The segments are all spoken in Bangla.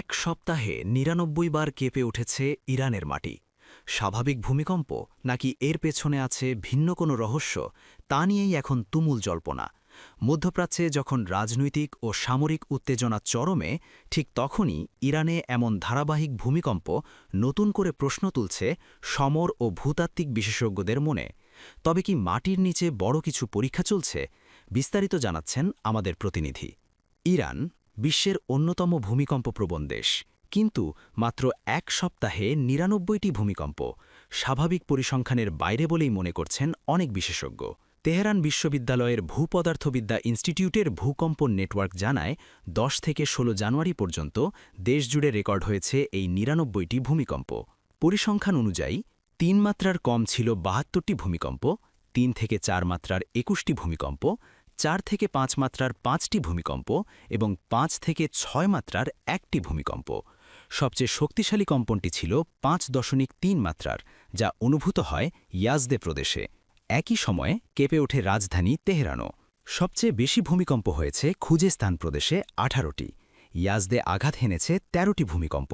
এক সপ্তাহে নিরানব্বই বার কেঁপে উঠেছে ইরানের মাটি। স্বাভাবিক ভূমিকম্প নাকি এর পেছনে আছে ভিন্ন কোনো রহস্য, তা নিয়েই এখন তুমুল জল্পনা। মধ্যপ্রাচ্যে যখন রাজনৈতিক ও সামরিক উত্তেজনা চরমে, ঠিক তখনই ইরানে এমন ধারাবাহিক ভূমিকম্প নতুন করে প্রশ্ন তুলছে সমর ও ভূতাত্ত্বিক বিশেষজ্ঞদের মনে। তবে কি মাটির নিচে বড় কিছু পরীক্ষা চলছে? বিস্তারিত জানাচ্ছেন আমাদের প্রতিনিধি। ইরান বিশ্বের অন্যতম ভূমিকম্পপ্রবণ দেশ। কিন্তু মাত্র এক সপ্তাহে নিরানব্বইটি ভূমিকম্প স্বাভাবিক পরিসংখ্যানের বাইরে বলেই মনে করছেন অনেক বিশেষজ্ঞ। তেহরান বিশ্ববিদ্যালয়ের ভূপদার্থবিদ্যা ইনস্টিটিউটের ভূকম্প নেটওয়ার্ক জানায় ১০ থেকে ১৬ জানুয়ারি পর্যন্ত দেশজুড়ে রেকর্ড হয়েছে এই নিরানব্বইটি ভূমিকম্প। পরিসংখ্যান অনুযায়ী, তিন মাত্রার কম ছিল বাহাত্তরটি ভূমিকম্প, তিন থেকে চার মাত্রার একুশটি ভূমিকম্প চার থেকে পাঁচ মাত্রার পাঁচটি ভূমিকম্প এবং পাঁচ থেকে ছয় মাত্রার একটি ভূমিকম্প। সবচেয়ে শক্তিশালী কম্পনটি ছিল পাঁচ দশমিক তিন মাত্রার, যা অনুভূত হয় ইয়াজদে প্রদেশে। একই সময়ে কেঁপে ওঠে রাজধানী তেহরানও। সবচেয়ে বেশি ভূমিকম্প হয়েছে খুজেস্তান প্রদেশে আঠারোটি। ইয়াজদে আঘাত হেনেছে ১৩টি ভূমিকম্প।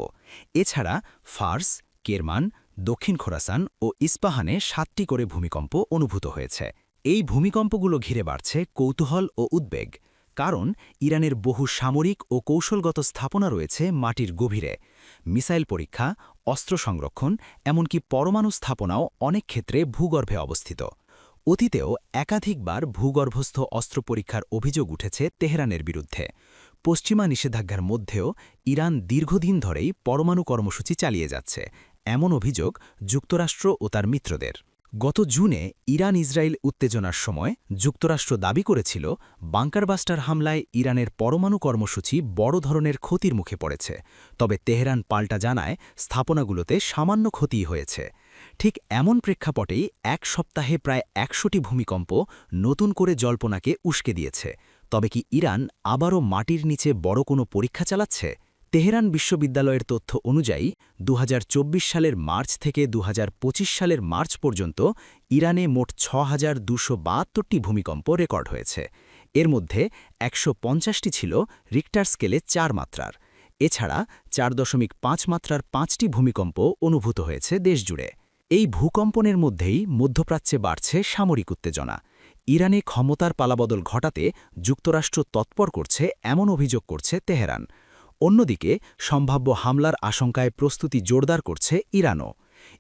এছাড়া ফার্স, কেরমান, দক্ষিণ খোরাসান ও ইস্পাহানে সাতটি করে ভূমিকম্প অনুভূত হয়েছে। এই ভূমিকম্পগুলো ঘিরে বাড়ছে কৌতূহল ও উদ্বেগ, কারণ ইরানের বহু সামরিক ও কৌশলগত স্থাপনা রয়েছে মাটির গভীরে। মিসাইল পরীক্ষা, অস্ত্র সংরক্ষণ, এমনকি পরমাণু স্থাপনাও অনেক ক্ষেত্রে ভূগর্ভে অবস্থিত। অতীতেও একাধিকবার ভূগর্ভস্থ অস্ত্র পরীক্ষার অভিযোগ উঠেছে তেহরানের বিরুদ্ধে। পশ্চিমা নিষেধাজ্ঞার মধ্যেও ইরান দীর্ঘদিন ধরেই পরমাণু কর্মসূচি চালিয়ে যাচ্ছে, এমন অভিযোগ যুক্তরাষ্ট্র ও তার মিত্রদের। গত জুনে ইরান ইসরায়েল উত্তেজনার সময় যুক্তরাষ্ট্র দাবি করেছিল বাংকারবাস্টার হামলায় ইরানের পরমাণু কর্মসূচি বড় ধরনের ক্ষতির মুখে পড়েছে। তবে তেহরান পাল্টা জানায় স্থাপনাগুলোতে সামান্য ক্ষতি হয়েছে। ঠিক এমন প্রেক্ষাপটেই এক সপ্তাহে প্রায় একশোটি ভূমিকম্প নতুন করে জল্পনাকে উস্কে দিয়েছে। তবে কি ইরান আবারও মাটির নিচে বড় কোনো পরীক্ষা চালাচ্ছে? তেহরান বিশ্ববিদ্যালয়ের তথ্য অনুযায়ী, দুহাজার চব্বিশ সালের মার্চ থেকে দুহাজার পঁচিশ সালের মার্চ পর্যন্ত ইরানে মোট ছ হাজার ভূমিকম্প রেকর্ড হয়েছে। এর মধ্যে একশো পঞ্চাশটি ছিল রিক্টার স্কেলে চার মাত্রার। এছাড়া চার দশমিক পাঁচ মাত্রার পাঁচটি ভূমিকম্প অনুভূত হয়েছে দেশজুড়ে। এই ভূকম্পনের মধ্যেই মধ্যপ্রাচ্যে বাড়ছে সামরিক উত্তেজনা। ইরানে ক্ষমতার পালাবদল ঘটাতে যুক্তরাষ্ট্র তৎপর করছে, এমন অভিযোগ করছে তেহরান। অন্যদিকে, সম্ভাব্য হামলার আশঙ্কায় প্রস্তুতি জোরদার করছে ইরানও।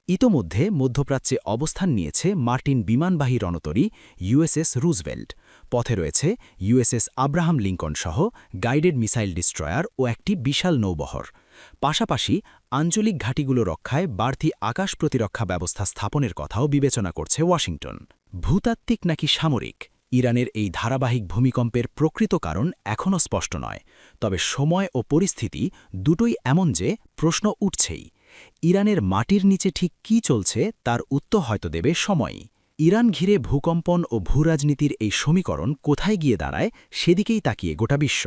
ইতোমধ্যে মধ্যপ্রাচ্যে অবস্থান নিয়েছে মার্টিন বিমানবাহী রণতরী ইউএসএস রুজভেল্ট। পথে রয়েছে ইউএসএস আব্রাহাম লিঙ্কন সহ গাইডেড মিসাইল ডিস্ট্রয়ার ও একটি বিশাল নৌবহর। পাশাপাশি আঞ্চলিক ঘাঁটিগুলো রক্ষায় বাড়তি আকাশ প্রতিরক্ষা ব্যবস্থা স্থাপনের কথাও বিবেচনা করছে ওয়াশিংটন। ভূতাত্ত্বিক নাকি সামরিক? ইরানের এই ধারাবাহিক ভূমিকম্পের প্রকৃত কারণ এখনও স্পষ্ট নয়, তবে সময় ও পরিস্থিতি দুটোই এমন যে প্রশ্ন উঠছেই। ইরানের মাটির নিচে ঠিক কি চলছে তার উত্তর হয়তো দেবে সময়ই। ইরান ঘিরে ভূকম্পন ও ভূরাজনীতির এই সমীকরণ কোথায় গিয়ে দাঁড়ায় সেদিকেই তাকিয়ে গোটা বিশ্ব।